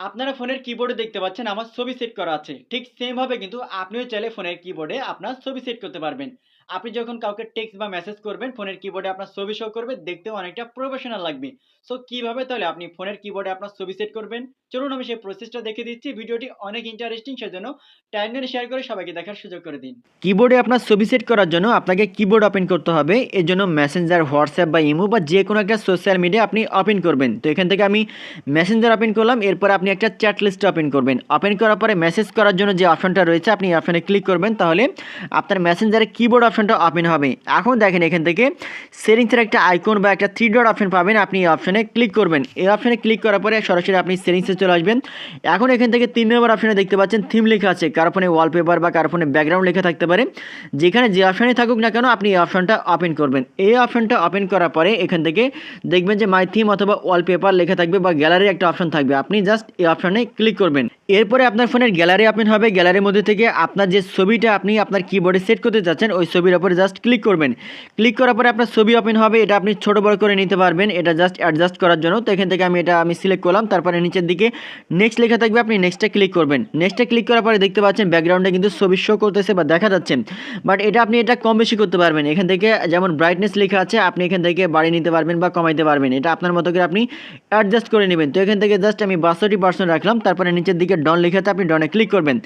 আপনারা ফোনের কিবোর্ডে দেখতে পাচ্ছেন আমার ছবি সেট করা আছে। ঠিক সেমভাবে কিন্তু আপনিও চাইলে ফোনের কিবোর্ডে আপনার ছবি সেট করতে পারবেন। আপনি যখন কাউকে টেক্সট বা মেসেজ করবেন, ফোনের কিবোর্ডে আপনার ছবি শো করবে, দেখতেও অনেকটা প্রফেশনাল লাগবে। সো কীভাবে তাহলে আপনি ফোনের কিবোর্ডে আপনার ছবি সেট করবেন? চলুন আমি সেই প্রসেসটা দেখে দিচ্ছি। ভিডিওটি অনেক ইন্টারেস্টিং সেজন্য টাইমলাইনে শেয়ার করে সবাইকে দেখার সুযোগ করে দিন। কিবোর্ডে আপনার ছবি সেট করার জন্য আপনাকে কিবোর্ড ওপেন করতে হবে। এর জন্য মেসেঞ্জার হোয়াটসঅ্যাপ বা ইমো বা যে কোনো একটা সোশ্যাল মিডিয়া আপনি ওপেন করবেন। তো এখান থেকে আমি মেসেঞ্জার ওপেন করলাম। এরপর আপনি একটা চ্যাট লিস্ট ওপেন করবেন। ওপেন করার পরে মেসেজ করার জন্য যে অপশনটা রয়েছে, আপনি অপশনে ক্লিক করবেন, তাহলে আপনার মেসেঞ্জারে কিবোর্ড অপশনটা ওপেন হবে। এখন দেখেন এখান থেকে সেটিংসের একটা আইকন বা একটা থ্রি ডট অপশন পাবেন, আপনি এই অপশনে ক্লিক করবেন। এই অপশনে ক্লিক করার পরে সরাসরি আপনি সেটিংসে চলে আসবেন। এখন এখান থেকে তিন নম্বর অপশনে দেখতে পাচ্ছেন থিম লেখা আছে। কারও ফোনে ওয়ালপেপার বা কারও ফোনে ব্যাকগ্রাউন্ড লেখা থাকতে পারে। যেখানে যে অপশনে থাকুক না কেন, আপনি এই অপশনটা ওপেন করবেন। এই অপশনটা ওপেন করার পরে এখান থেকে দেখবেন যে মাই থিম অথবা ওয়ালপেপার লেখা থাকবে বা গ্যালারির একটা অপশন থাকবে। আপনি জাস্ট এই অপশনে ক্লিক করবেন। এরপরে আপনার ফোনের গ্যালারি ওপেন হবে। গ্যালারির মধ্যে থেকে আপনার যে ছবিটা আপনি আপনার কিবোর্ডে সেট করতে চাচ্ছেন, ওই ছবির উপরে জাস্ট ক্লিক করবেন। ক্লিক করার পরে আপনার ছবি ওপেন হবে, এটা আপনি ছোট বড় করে নিতে পারবেন, এটা জাস্ট অ্যাডজাস্ট করার জন্য। তো এখান থেকে আমি এটা আমি সিলেক্ট করলাম, তারপরে নিচের দিকে নেক্সট লেখা থাকবে, আপনি নেক্সটে ক্লিক করবেন। নেক্সটে ক্লিক করার পরে দেখতে পাচ্ছেন ব্যাকগ্রাউন্ডে কিন্তু ছবি শো করতেছে বা দেখা যাচ্ছে। বাট এটা আপনি এটা কম বেশি করতে পারবেন। এখান থেকে যেমন ব্রাইটনেস লেখা আছে, আপনি এখান থেকে বাড়িয়ে নিতে পারবেন বা কমাইতে পারবেন। এটা আপনার মতো করে আপনি অ্যাডজাস্ট করে নেবেন। তো এখান থেকে জাস্ট আমি বাষট্টি পার্সেন্ট রাখলাম, তারপরে নিচের দিকে ডন লেখাতে আপনি ডনে ক্লিক করবেন।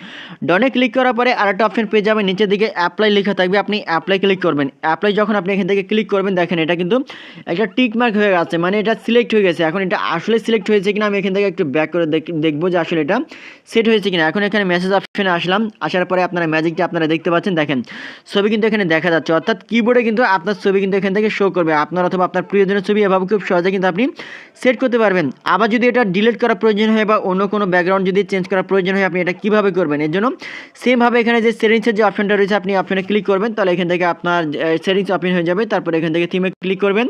ডনে ক্লিক করার পরে আরেকটা অপশন পেয়ে যাবেন, নিচের দিকে অ্যাপ্লাই লেখা থাকবে, আপনি অ্যাপ্লাই ক্লিক করবেন। অ্যাপ্লাই যখন আপনি এখান থেকে ক্লিক করবেন, দেখেন এটা কিন্তু একটা টিক মার্ক হয়ে গেছে মানে এটা সিলেক্ট হয়ে গেছে। এখন এটা আসলে সিলেক্ট হয়েছে কিনা আমি এখান থেকে একটু ব্যাক করে দেখ- দেখব যে আসলে এটা সেট হয়েছে কিনা। এখন এখানে মেসেজ অপশনে আসলাম, আসার পরে আপনারা ম্যাজিকটা আপনারা দেখতে পাচ্ছেন, দেখেন। ছবি কিন্তু এখানে দেখা যাচ্ছে, অর্থাৎ কিবোর্ডে কিন্তু আপনার ছবি কিন্তু এখান থেকে শো করবে। আপনার অথবা আপনার প্রিয়জনের ছবি এভাবে খুব সহজে কিন্তু আপনি সেট করতে পারবেন। আবার যদি এটা ডিলিট করার প্রয়োজন হয় বা অন্য কোনো ব্যাকগ্রাউন্ড যদি চেঞ্জ করার প্রয়োজন হয়, আপনি এটা কীভাবে করবেন? এর জন্য সেমভাবে এখানে যে সেটিংসের যে অপশনটা রয়েছে, আপনি অপশনে ক্লিক করবেন, তাহলে এখান থেকে আপনার সেটিংস ওপেন হয়ে যাবে। তারপরে এখান থেকে থিমে ক্লিক করবেন।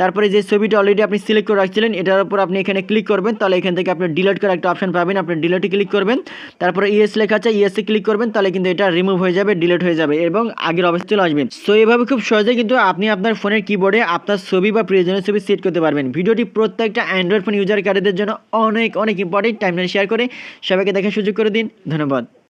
তারপরে যে ছবিটা অলরেডি আপনি সিলেক্ট করে রাখছিলেন, এটার উপর আপনি এখানে ক্লিক করবেন। তাহলে এখান থেকে আপনি ডিলিট করার একটা অপশন পাবেন। আপনি ডিলিটে ক্লিক করবেন। তারপরে ইএস লেখা আছে ইএসএ ক্লিক করবেন। তাহলে কিন্তু এটা রিমুভ হয়ে যাবে ডিলিট হয়ে যাবে এবং আগের অবস্থা চলে আসবে। সো এভাবে খুব সহজে কিন্তু আপনি আপনার ফোনের কিবোর্ডে আপনার ছবি বা প্রিয়জনের ছবি সেট করতে পারবেন। ভিডিওটি প্রত্যেকটা অ্যান্ড্রয়েড ফোন ইউজার কার্ডের জন্য অনেক অনেক ইম্পর্টেন্ট টাইমলাইন শেয়ার করে সবাইকে দেখার সুযোগ করে দিন। ধন্যবাদ।